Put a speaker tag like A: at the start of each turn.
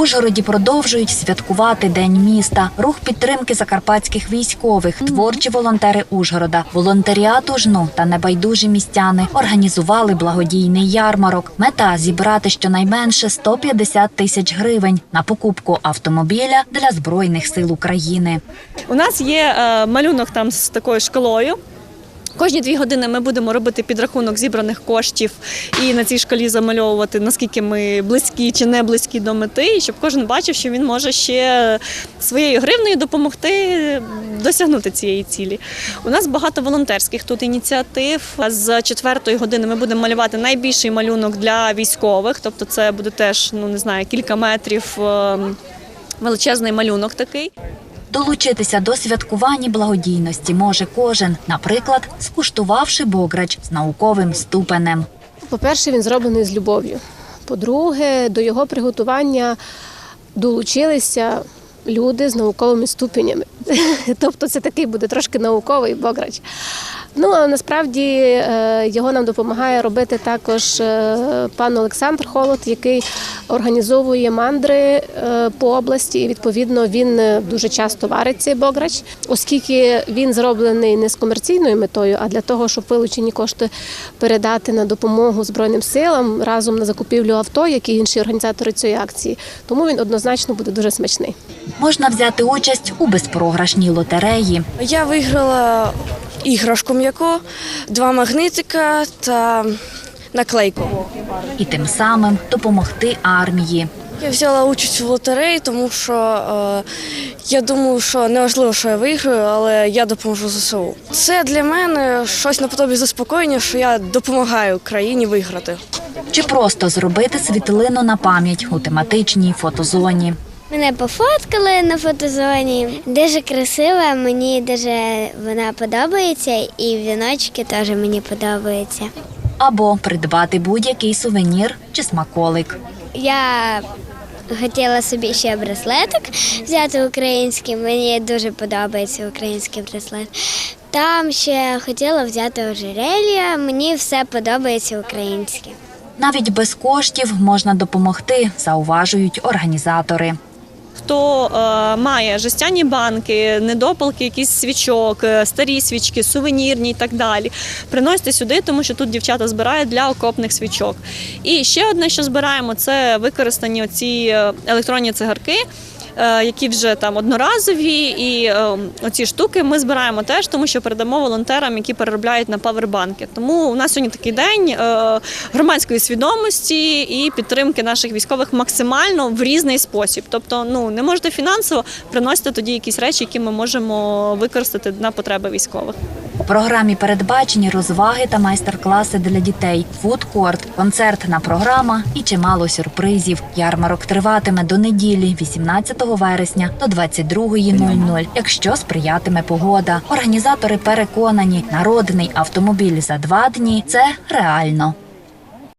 A: Ужгороді продовжують святкувати День міста, рух підтримки закарпатських військових, творчі волонтери Ужгорода, волонтеріат Ужну та небайдужі містяни організували благодійний ярмарок. Мета зібрати щонайменше 150 тисяч гривень на покупку автомобіля для збройних сил України.
B: У нас є е, малюнок там з такою шкалою. Кожні дві години ми будемо робити підрахунок зібраних коштів і на цій шкалі замальовувати, наскільки ми близькі чи не близькі до мети, і щоб кожен бачив, що він може ще своєю гривнею допомогти досягнути цієї цілі. У нас багато волонтерських тут ініціатив. З четвертої години ми будемо малювати найбільший малюнок для військових, тобто це буде теж ну не знаю кілька метрів. е, Величезний малюнок такий.
A: Долучитися до святкування благодійності може кожен, наприклад, скуштувавши бограч з науковим ступенем.
C: По-перше, він зроблений з любов'ю. По-друге, до його приготування долучилися люди з науковими ступенями. Тобто це такий буде трошки науковий бограч. Ну а насправді е, його нам допомагає робити також е, пан Олександр Холод, який організовує мандри е, по області. І відповідно він дуже часто варить цей бограч, оскільки він зроблений не з комерційною метою, а для того, щоб вилучені кошти передати на допомогу Збройним силам разом на закупівлю авто, як і інші організатори цієї акції. Тому він однозначно буде дуже смачний.
A: Можна взяти участь у безпрограшній лотереї.
D: Я виграла іграшку м'яку, два магнитика та наклейку.
A: і тим самим допомогти армії.
D: Я взяла участь в лотереї, тому що е, я думаю, що не важливо, що я виграю, але я допоможу ЗСУ. Це для мене щось наподобі заспокоєння, що я допомагаю країні виграти.
A: Чи просто зробити світлину на пам'ять у тематичній фотозоні.
E: Мене пофоткали на фотозоні. Дуже красива, мені дуже вона подобається, і віночки теж мені подобаються.
A: Або придбати будь-який сувенір чи смаколик.
E: Я хотіла собі ще браслетик взяти український. Мені дуже подобається український браслет. Там ще хотіла взяти ожерелья. Мені все подобається українське.
A: Навіть без коштів можна допомогти, зауважують організатори.
B: Хто е, має жестяні банки, недопалки, якісь свічок, е, старі свічки, сувенірні і так далі. Приносьте сюди, тому що тут дівчата збирають для окопних свічок. І ще одне, що збираємо, це використані оці е, електронні цигарки. Е, Які вже там одноразові, і е, оці штуки ми збираємо теж, тому що передамо волонтерам, які переробляють на павербанки. Тому у нас сьогодні такий день е, громадської свідомості і підтримки наших військових максимально в різний спосіб. Тобто, ну не можете фінансово приносити тоді якісь речі, які ми можемо використати на потреби військових.
A: Програмі передбачені розваги та майстер-класи для дітей, фудкорт, концертна програма і чимало сюрпризів. Ярмарок триватиме до неділі, 18 вересня до 22.00, якщо сприятиме погода. Організатори переконані, народний автомобіль за два дні це реально.